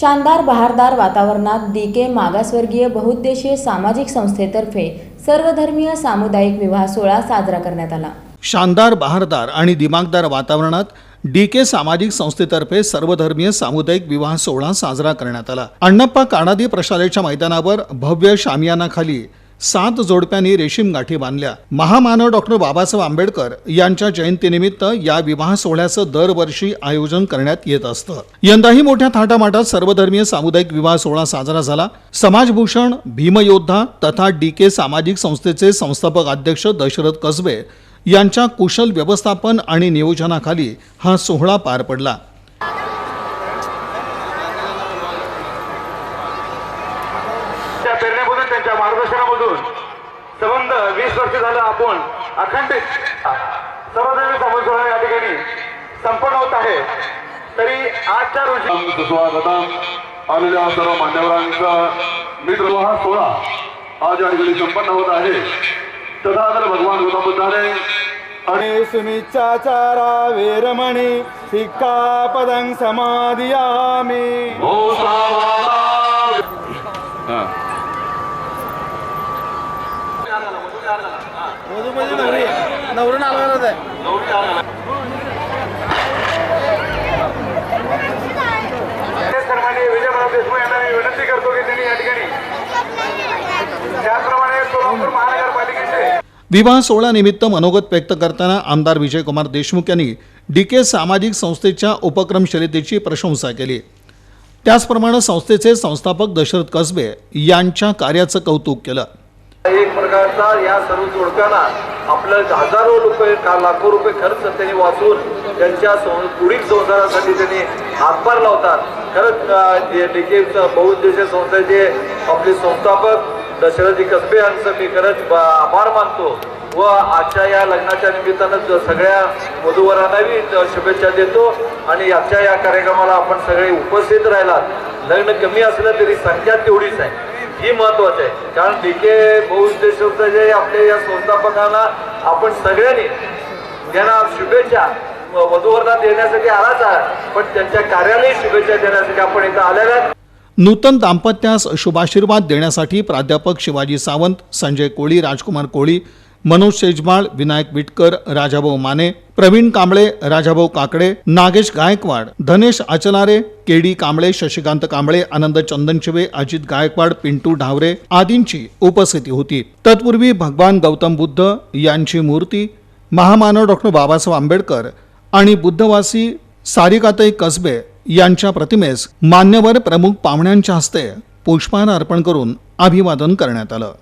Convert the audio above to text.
शानदार बहारदार वातावरणात डी के मागासवर्गीय बहुउद्देशीय सामाजिक संस्थेतर्फे सर्वधर्मीय सामुदायिक विवाह सोहळा साजरा करण्यात आला. शानदार बहारदार आणि दिमागदार वातावरणात डी के सामाजिक संस्थेतर्फे सर्वधर्मीय सामुदायिक विवाह सोहळा साजरा करण्यात आला. अण्णप्पा काणादी प्रशालेच्या मैदानावर भव्य शामियानाखाली सात जोडप्यांनी रेशीम गाठी बांधल्या. महामानव डॉक्टर बाबासाहेब आंबेडकर यांच्या जयंतीनिमित्त या विवाह सोहळ्याचं दरवर्षी आयोजन करण्यात येत असतं. यंदाही मोठ्या थाटामाटात सर्वधर्मीय सामुदायिक विवाह सोहळा साजरा झाला. समाजभूषण भीमयोद्धा तथा डी के सामाजिक संस्थेचे संस्थापक अध्यक्ष दशरथ कसबे यांच्या कुशल व्यवस्थापन आणि नियोजनाखाली हा सोहळा पार पडला. प्रेरणेमधून त्यांच्या मार्गदर्शनामधून संबंध वीस वर्ष झालं आपण अखंडित सर्वधर्मी समाज सोहळा या ठिकाणी संपन्न होत आहे. तरी आजच्या रोजी सुस्वागतम आलेल्या सर्व मान्यवरांचा मित्र हा सोहळा आज या ठिकाणी संपन्न होत आहे. तथागत भगवान गौतम बुद्धाने आणि सुनिच्चाचारा वेरमणी सिक्कापदं समाधियामी हो हा नवरून आला सर्वांनी विजयभाऊ देशमुख यांना मी विनंती करतो की त्यांनी या ठिकाणी त्याचप्रमाणे सोलापूर महानगरपालिकेचे विवाह सोहळ्यानिमित्त मनोगत व्यक्त करताना आमदार विजयकुमार देशमुख यांनी डी के सामाजिक संस्थेच्या उपक्रमशीलतेची प्रशंसा केली. त्याचप्रमाणे संस्थेचे संस्थापक दशरथ कसबे यांच्या कार्याचं कौतुक केलं. एक प्रकारचा या सर्व जोडप्यांना आपलं हजारो रुपये का लाखो रुपये खर्च त्यांनी वाचून त्यांच्या सं- पुढील संसारासाठी त्यांनी हातभार लावतात. खरंच डीके बहुउद्देशीय संस्थेचे आपले संस्थापक दशरथजी कसबे यांचं मी खरंच आभार मानतो. व आजच्या या लग्नाच्या निमित्तानं सगळ्या वधूवरांनाही शुभेच्छा देतो. आणि आजच्या या कार्यक्रमाला आपण सगळे उपस्थित राहिलात. लग्न कमी असलं तरी संख्या तेवढीच आहे. ही महत्वाचं आहे. कारण डीके बहुउद्देश जे आपल्या या संस्थापकांना आपण सगळ्यांनी त्यांना शुभेच्छा व- देण्यासाठी आलाच आहे पण त्यांच्या कार्यालाही शुभेच्छा देण्यासाठी आपण इथं आलेल्या नूतन दाम्पत्यास शुभाशीर्वाद देण्यासाठी प्राध्यापक शिवाजी सावंत संजय कोळी राजकुमार कोळी मनोज शेजमाळ विनायक विटकर राजाभाऊ माने प्रवीण कांबळे राजाभाऊ काकडे नागेश गायकवाड धनेश आचलारे केडी कांबळे शशिकांत कांबळे आनंद चंदनशिवे अजित गायकवाड पिंटू ढावरे आदींची उपस्थिती होती. तत्पूर्वी भगवान गौतम बुद्ध यांची मूर्ती महामानव डॉक्टर बाबासाहेब आंबेडकर आणि बुद्धवासी सारिकाताई कसबे यांच्या प्रतिमेस मान्यवर प्रमुख पाहुण्यांच्या हस्ते पुष्पहार अर्पण करून अभिवादन करण्यात आलं.